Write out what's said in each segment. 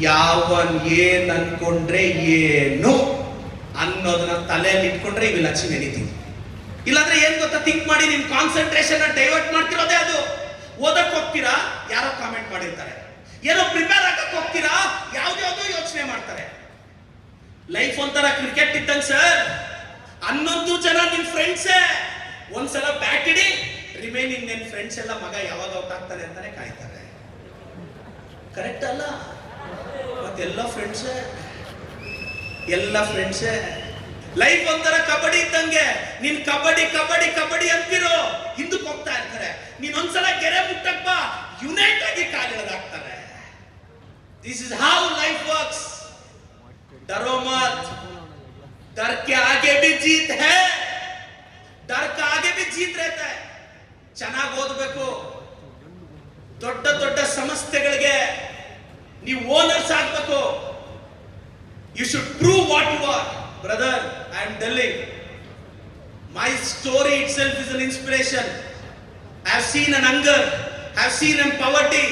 ಯಾವನ್ ಏನ್ ಅನ್ಕೊಂಡ್ರೆ ಏನು ಅನ್ನೋದನ್ನ ತಲೆಯಲ್ಲಿ ಇಟ್ಕೊಂಡ್ರೆ ಇವಿಲ್ ಅಚೀವ್ ನಡೀತೀವಿ ಇಲ್ಲಾಂದ್ರೆ ಏನ್ ಗೊತ್ತಾ? ಥಿಂಕ್ ಮಾಡಿ ನಿಮ್ ಕಾನ್ಸಂಟ್ರೇಷನ್ ಡೈವರ್ಟ್ ಮಾಡ್ತಿರೋದೇ ಅದು. ಓದಕ್ ಹೋಗ್ತೀರಾ? ಯಾರೋ ಕಾಮೆಂಟ್ ಮಾಡಿರ್ತಾರೆ. ಏನೋ ಪ್ರಿಪೇರ್ ಆಗಕ್ ಹೋಗ್ತೀರಾ? ಯಾವ್ದ್ಯಾವ್ದೋ ಯೋಚನೆ ಮಾಡ್ತಾರೆ. ಲೈಫ್ ಒಂಥರ ಕ್ರಿಕೆಟ್ ಇದ್ದಂಗೆ ಸರ್ ಹನ್ನೊಂದು ಜನ ನಿಮ್ ಫ್ರೆಂಡ್ಸೇ ಒಂದ್ಸಲ ಬ್ಯಾಟ್ ಇಡಿ ರಿಮೈನಿಂಗ್ ನಿನ್ ಫ್ರೆಂಡ್ಸ್ ಎಲ್ಲ ಮಗ ಯಾವಾಗ ಔಟ್ ಅಂತಾನೆ ಕಾಯ್ತಾರೆ. ಕರೆಕ್ಟ್ ಅಲ್ಲ? ಮತ್ತೆಲ್ಲ ಫ್ರೆಂಡ್ಸೇ ಎಲ್ಲ ಫ್ರೆಂಡ್ಸೇ ಲೈಫ್ ಒಂಥರ ಕಬಡ್ಡಿ ಇದ್ದಂಗೆ ನೀನ್ ಕಬಡ್ಡಿ ಕಬಡ್ಡಿ ಕಬಡ್ಡಿ ಅಂತಿರೋ ಹಿಂದಕ್ಕೆ ಹೋಗ್ತಾ ಇರ್ತಾರೆ ನೀನ್ ಒಂದ್ಸಲ ಗೆರೆ ಮುಟ್ಟಕ್ ಬಾ ಯುನೈಟ್ ಆಗಿ ಕಾಲಿಡದಾಗ್ತಾರೆ this is how life works डरो मत डर के आगे भी जीत है डर का आगे भी जीत रहता है ಚೆನ್ನಾಗಿ ಓದಬೇಕು ದೊಡ್ಡ ದೊಡ್ಡ ಸಂಸ್ಥೆಗಳಿಗೆ ನೀವು ಓನರ್ಸ್ ಆಗ್ಬೇಕು. You should prove what you are brother I am telling my story itself is an inspiration I have seen an anger have seen an poverty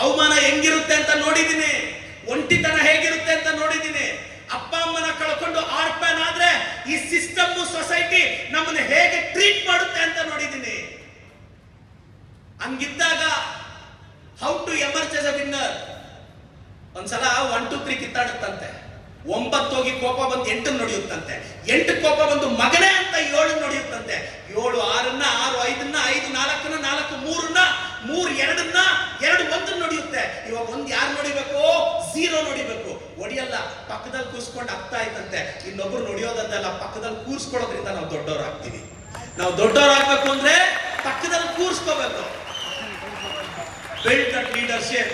ಅವಮಾನ ಹೆಂಗಿರುತ್ತೆ ಅಂತ ನೋಡಿದ್ದೀನಿ. ಒಂಟಿತನ ಹೇಗಿರುತ್ತೆ ಅಂತ ನೋಡಿದ್ದೀನಿ. ಅಪ್ಪ, ಅಮ್ಮನ ಕಳ್ಕೊಂಡು ಆರ್ಪನ್ ಆದ್ರೆ ಈ ಸಿಸ್ಟಮ್ ಸೊಸೈಟಿ ನಮ್ಮನ್ನು ಹೇಗೆ ಟ್ರೀಟ್ ಮಾಡುತ್ತೆ ಅಂತ ನೋಡಿದ್ದೀನಿ. ಹಂಗಿದ್ದಾಗ how to emerge as a winner ಒಂದ್ಸಲ ಒನ್ ಟು ತ್ರೀ ಕಿತ್ತಾಡುತ್ತಂತೆ. ಒಂಬತ್ತು ಹೋಗಿ ಕೋಪ ಬಂದು ಎಂಟು ನಡೆಯುತ್ತಂತೆ. ಎಂಟು ಕೋಪ ಬಂದು ಮಗನೇ ಅಂತ ಏಳು ನಡೆಯುತ್ತಂತೆ. ಏಳು, ಆರನ್ನ, ಆರು, ಐದನ್ನ, ಐದು, ನಾಲ್ಕನ್ನ, ನಾಲ್ಕು, ಮೂರನ್ನ, ಮೂರು, ಎರಡನ್ನ, ಎರಡು, ಒಂದು ನಡೆಯುತ್ತೆ. ಇವಾಗ ಒಂದು ಯಾರು ನೋಡಿಬೇಕು? ಝೀರೋ ನೋಡಿಬೇಕು. ಒಡಿಯಲ್ಲ, ಪಕ್ಕದಲ್ಲಿ ಕೂರ್ಸ್ಕೊಂಡು ಆಗ್ತಾ ಇತ್ತಂತೆ ಇನ್ನೊಬ್ರು ನೋಡಿಯೋದಲ್ಲ ಪಕ್ಕದಲ್ಲಿ ಕೂರ್ಸ್ಕೊಳ್ಳೋದ್ರಿಂದ ನಾವು ದೊಡ್ಡವ್ರು ಆಗ್ತೀವಿ ನಾವು ದೊಡ್ಡವ್ರು ಆಗ್ಬೇಕು ಅಂದ್ರೆ ಪಕ್ಕದಲ್ಲಿ ಕೂರ್ಸ್ಕೋಬೇಕು. ಬಿಲ್ಡ್ ದಟ್ ಲೀಡರ್ಶಿಪ್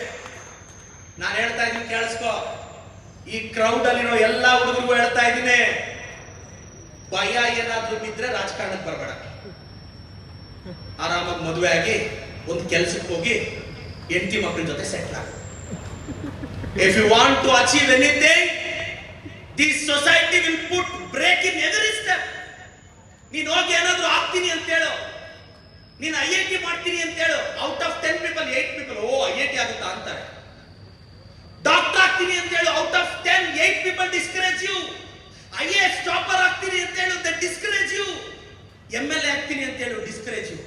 ನಾನು ಹೇಳ್ತಾ ಇದ್ದೀನಿ, ಕೇಳಿಸ್ಕೋ. ಈ ಕ್ರೌಡ್ ಅಲ್ಲಿರೋ ಎಲ್ಲ ಹುಡುಗರಿಗೂ ಹೇಳ್ತಾ ಇದ್ದೀನಿ, ಭಯ ಏನಾದ್ರೂ ಬಿದ್ರೆ ರಾಜಕಾರಣಕ್ಕೆ ಬರಬೇಡ. ಆರಾಮಾಗಿ ಮದುವೆ ಆಗಿ ಒಂದು ಕೆಲಸಕ್ಕೆ ಹೋಗಿ ಹೆಂಡತಿ ಮಕ್ಕಳ ಜೊತೆ settle if you want to achieve anything the society will put break in every step ನೀನು ಹೋಗಿ ಏನಾದ್ರೂ ಆಗ್ತೀನಿ ಅಂತ ಹೇಳು. ನೀನು ಐ ಐ ಟಿ ಮಾಡ್ತೀನಿ ಅಂತ ಹೇಳು. Out of ten people eight people oh I I T ಆಗುತ್ತಾ ಅಂತಾರೆ ಡಾಕ್ಟರ್ ಆಗ್ತೀನಿ ಅಂತ ಹೇಳು out of ten eight people discourage you I A S topper ಆಗ್ತೀನಿ ಅಂತ ಹೇಳು the discourage you M L A ಆಗ್ತೀನಿ ಅಂತ ಹೇಳು ಡಿಸ್ಕರೇಜ್ ಯು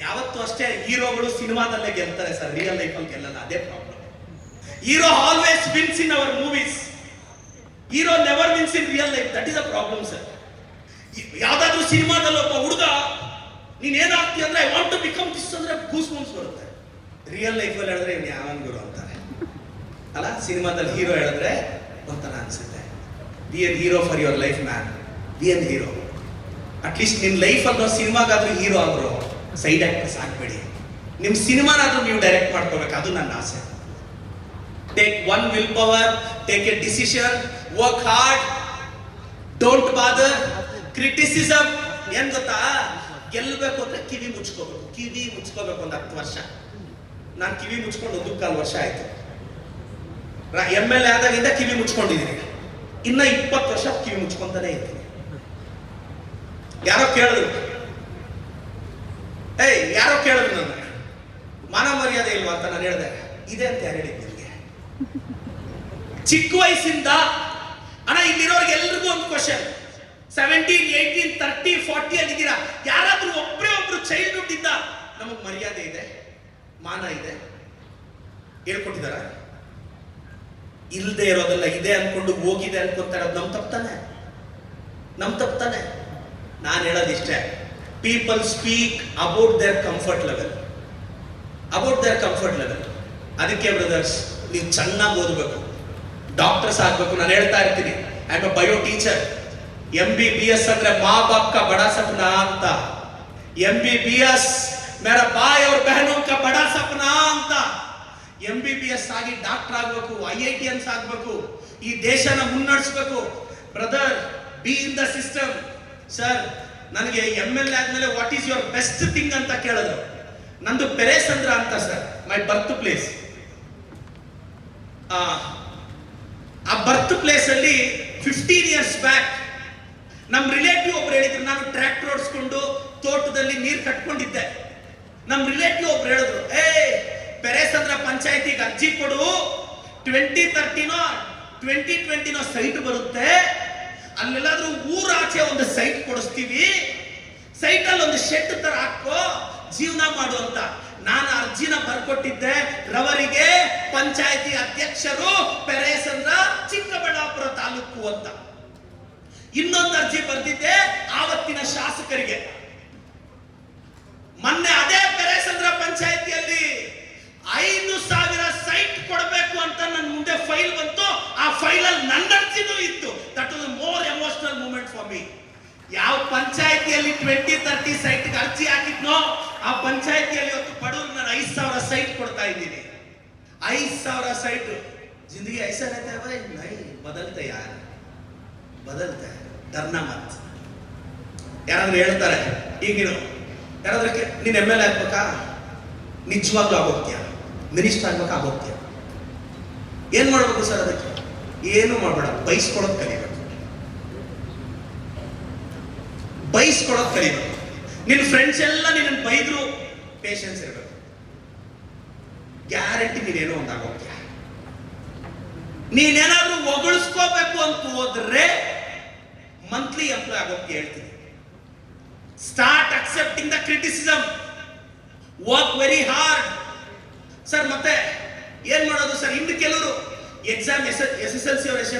ಯಾವತ್ತೂ ಅಷ್ಟೇ ಹೀರೋಗಳು ಸಿನಿಮಾದಲ್ಲೇ ಗೆಲ್ತಾರೆ ಸರ್ ರಿಯಲ್ ಲೈಫ್ ಅಲ್ಲಿ ಗೆಲ್ಲಲ್ಲ, ಅದೇ problem hero always wins in our movies hero never wins in real life that is a problem sir ಯಾವ್ದಾದ್ರು ಸಿನಿಮಾದಲ್ಲಿ ಒಬ್ಬ ಹುಡುಗ, ನೀನ್ ಏನಾಗ್ತಿ ಅಂದ್ರೆ I want to become this ಅಂದ್ರೆ ಗೂಸ್ ಮೂಸ್ ಬರುತ್ತೆ. ರಿಯಲ್ ಲೈಫ್ ಅಲ್ಲಿ ಹೇಳಿದ್ರೆ ಇವ್ನು ಯಾವನ್ ಗುರು ಅಂತಾರೆ. ಅಲ್ಲ, ಸಿನಿಮಾದಲ್ಲಿ ಹೀರೋ ಹೇಳಿದ್ರೆ ಒಂಥರ ಅನ್ಸುತ್ತೆ. Be an hero for your life man be an hero at least ನಿನ್ ಲೈಫ್ ಅನ್ನೋ ಸಿನಿಮಾಗಾದ್ರೂ ಹೀರೋ ಆದ್ರು ಸೈಡ್ ಆಕ್ಟರ್ಸ್ ಆಗಬೇಡಿ ನಿಮ್ಮ ಸಿನಿಮಾನಾದ್ರೂ ನೀವು ಡೈರೆಕ್ಟ್ ಮಾಡ್ಕೋಬೇಕು, ಅದು ನನ್ನ ಆಸೆ. Take one will power take a decision work hard don't bother criticism ಏನ್ ಗೊತ್ತಾ? ಗೆಲ್ಲಬೇಕು ಅಂದ್ರೆ ಕಿವಿ ಮುಚ್ಕೋಬೇಕು. ಕಿವಿ ಮುಚ್ಕೋಬೇಕು ಒಂದು ಹತ್ತು ವರ್ಷ. ನಾನು ಕಿವಿ ಮುಚ್ಕೊಂಡು ಒಂದು ಕಾಲು ವರ್ಷ ಆಯ್ತು. ಎಂ ಎಲ್ ಎ ಆದಾಗಿಂದ ಕಿವಿ ಮುಚ್ಕೊಂಡಿದ್ದೀನಿ ಇನ್ನ ಇಪ್ಪತ್ತು ವರ್ಷ ಕಿವಿ ಮುಚ್ಕೊಂತಾನೆ ಇದ್ದೀನಿ. ಯಾರೋ ಕೇಳಿದ್ರು ಏಯ್, ಯಾರೋ ಕೇಳಿದ್ರು ನನ್ನ ಮಾನ ಮರ್ಯಾದೆ ಇಲ್ವಾ ಅಂತ ನಾನು ಹೇಳಿದೆ. ಇದೆ ಅಂತ ಯಾರು ಹೇಳಿದ್ದು ನಿಮಗೆ? ಚಿಕ್ಕ ವಯಸ್ಸಿಂದ, ಅಣ್ಣ, ಇಲ್ಲಿರೋರಿಗೆ ಎಲ್ರಿಗೂ ಒಂದು question seventeen eighteen thirty forty ಅಂದಿದ್ದೀರಾ ಯಾರಾದ್ರೂ ಒಬ್ಬರೇ ಒಬ್ರು ಚೈಲ್ಡ್ಹುಡ್ ಇಂದ ನಮಗ್ ಮರ್ಯಾದೆ ಇದೆ, ಮಾನ ಇದೆ. ಹೇಳ್ಕೊಟ್ಟಿದಾರ ಇಲ್ಲದೆ ಇರೋದೆಲ್ಲ ಇದೆ ಅನ್ಕೊಂಡು ಹೋಗಿದೆ ಅನ್ಕೊಂತಾರೆ ಅದು ನಮ್ ತಪ್ತಾನೆ ನಮ್ ತಪ್ತಾನೆ ನಾನು ಹೇಳೋದಿಷ್ಟೇ. People speak about their comfort level about their comfort level ಅದಕ್ಕೆ ಬ್ರದರ್ಸ್ ನೀವು ಚೆನ್ನಾಗಿ ಓದಬೇಕು. ಡಾಕ್ಟರ್ಸ್ ಆಗಬೇಕು, ನಾನು ಹೇಳ್ತಾ ಇರ್ತೀನಿ. I a bio teacher M B B S ಅಂದ್ರೆ ಮಾ ಬಾಪ್ ಕಾ ಬಡಾ ಸಪನಾ ಅಂತ. ಎಂ ಬಿ ಬಿ ಎಸ್ ಮೇರ ಬಾಯ್ ಅವ್ರ ಬಹನೋ ಕಾ ಬಡಾ ಸಪನಾ ಅಂತ. ಎಂ ಬಿ ಬಿ ಎಸ್ ಆಗಿ ಡಾಕ್ಟರ್ ಆಗಬೇಕು ಐ ಐ ಟಿ ಎನ್ಸ್ ಆಗಬೇಕು, ಈ ದೇಶನ ಮುನ್ನಡೆಸ್ಬೇಕು. Brother be in the system sir ನನಗೆ ಎಂ ಎಲ್ ಎ ಆದ್ಮೇಲೆ what is your best thing ಅಂತ ಕೇಳಿದ್ರು. ನಂದು ಪೆರೇಸಂದ್ರ ಅಂತ ಸರ್ ಮೈ ಬರ್ತ್ ಪ್ಲೇಸ್ ಆ ಬರ್ತ್ ಪ್ಲೇಸ್ ಅಲ್ಲಿ ಫಿಫ್ಟೀನ್ ಇಯರ್ಸ್ ಬ್ಯಾಕ್ ನಮ್ಮ ರಿಲೇಟಿವ್ ಒಬ್ರು ಹೇಳಿದ್ರು, ನಾನು ಟ್ರ್ಯಾಕ್ಟರ್ ಓಡಿಸ್ಕೊಂಡು ತೋಟದಲ್ಲಿ ನೀರು ಕಟ್ಕೊಂಡಿದ್ದೆ. ನಮ್ಮ ರಿಲೇಟಿವ್ ಒಬ್ರು ಹೇಳಿದ್ರು ಏ ಪೆರೇಸಂದ್ರ ಪಂಚಾಯತಿಗೆ ಅರ್ಜಿ ಕೊಡು. ಟ್ವೆಂಟಿ ತರ್ಟಿನೋ ಟ್ವೆಂಟಿ ಟ್ವೆಂಟಿನೋ ಸೈಟ್ ಬರುತ್ತೆ. ಅಲ್ಲೆಲ್ಲಾದ್ರೂ ಊರಾಚೆ ಒಂದು ಸೈಟ್ ಕೊಡಿಸ್ತೀವಿ. ಸೈಟ್ ಅಲ್ಲಿ ಒಂದು ಶೆಡ್ ತರ ಹಾಕೋ ಜೀವನ ಮಾಡು ಅಂತ. ನಾನು ಅರ್ಜಿನ ಬರ್ಕೊಟ್ಟಿದ್ದೆ. ರವರಿಗೆ ಪಂಚಾಯತಿ ಅಧ್ಯಕ್ಷರು ಪೆರೇಸಂದ್ರ ಚಿಕ್ಕಬಳ್ಳಾಪುರ ತಾಲೂಕು ಅಂತ. ಇನ್ನೊಂದು ಅರ್ಜಿ ಬರ್ದಿದ್ದೆ ಆವತ್ತಿನ ಶಾಸಕರಿಗೆ. ಮೊನ್ನೆ ಅದೇ ಪೆರೇಸಂದ್ರ ಪಂಚಾಯತಿಯಲ್ಲಿ ಐದು ಸಾವಿರ ಸೈಟ್ ಕೊಡಬೇಕು ಅಂತ ನನ್ನ ಮುಂದೆ ಫೈಲ್ ಬಂತು. ಆ ಫೈಲ್ ಅಲ್ಲಿ ನನ್ನ ಅರ್ಜಿನೂ ಇತ್ತು that was more emotional moment for me ಯಾವ ಪಂಚಾಯತಿಯಲ್ಲಿ ಟ್ವೆಂಟಿ ತರ್ಟಿ ಸೈಟ್ ಅರ್ಜಿ ಹಾಕಿದ್ನೋ ಆ ಪಂಚಾಯತಿಯಲ್ಲಿ ಇವತ್ತು ಬಡವ್ರಿಗೆ ನಾನು ಐದು ಸಾವಿರ ಸೈಟ್ ಕೊಡ್ತಾ ಇದ್ದೀನಿ ಐದು ಸಾವಿರ ಸೈಟ್ ಜಿಂದಗಿ ಐಸಾ रहता है भाई नहीं बदलते यार ಬದಲ್ತೆ ಡರ್ನ ಮತ್ ಯಾರಾದ್ರೂ ಹೇಳ್ತಾರೆ ಈಗಿನ ಯಾರಾದ್ರೂ ಕೇ- ನೀನ್ ಎಮ್ ಎಲ್ ಎ ಆಗ್ಬೇಕಾ ನಿಜವಾಗ್ಲೂ ಆಗೋಗ್ತೀಯ ಮಿನಿಸ್ಟರ್ ಆಗ್ಬೇಕಾ ಆಗೋಗ್ತೀಯ ಏನ್ ಮಾಡ್ಬೇಕು ಸರ್ ಅದಕ್ಕೆ ಏನು ಮಾಡ್ಬೇಡ ಬೈಸ್ಕೊಳೋದ್ ಕಲಿಬೇಕು ಬೈಸ್ಕೊಳೋದ್ ಕಲಿಬೇಕು ನಿನ್ನ ಫ್ರೆಂಡ್ಸ್ ಎಲ್ಲ ನಿನ್ನ ಬೈದ್ರು ಪೇಷನ್ಸ್ ಇರಬೇಕು. ಗ್ಯಾರಂಟಿ ನೀನೇನೋ ಒಂದು ಆಗೋಗ್ತೀಯ ನೀನೇನಾದ್ರೂ ಹೊಗಳಿಸ್ಕೋಬೇಕು ಅಂತ ಹೋದ್ರೆ ಮಂತ್ಲಿ ಎಂಪ್ಲಾಯ್ ಆಗೋಕೆ ಹೇಳ್ತೀನಿ. Start accepting the criticism work very hard sir ಮತ್ತೆ ಏನ್ ಮಾಡೋದು? ಸರ್ ಇನ್ನು ಕೆಲವರು exam S S S L C ಅವ್ರು ಎಷ್ಟು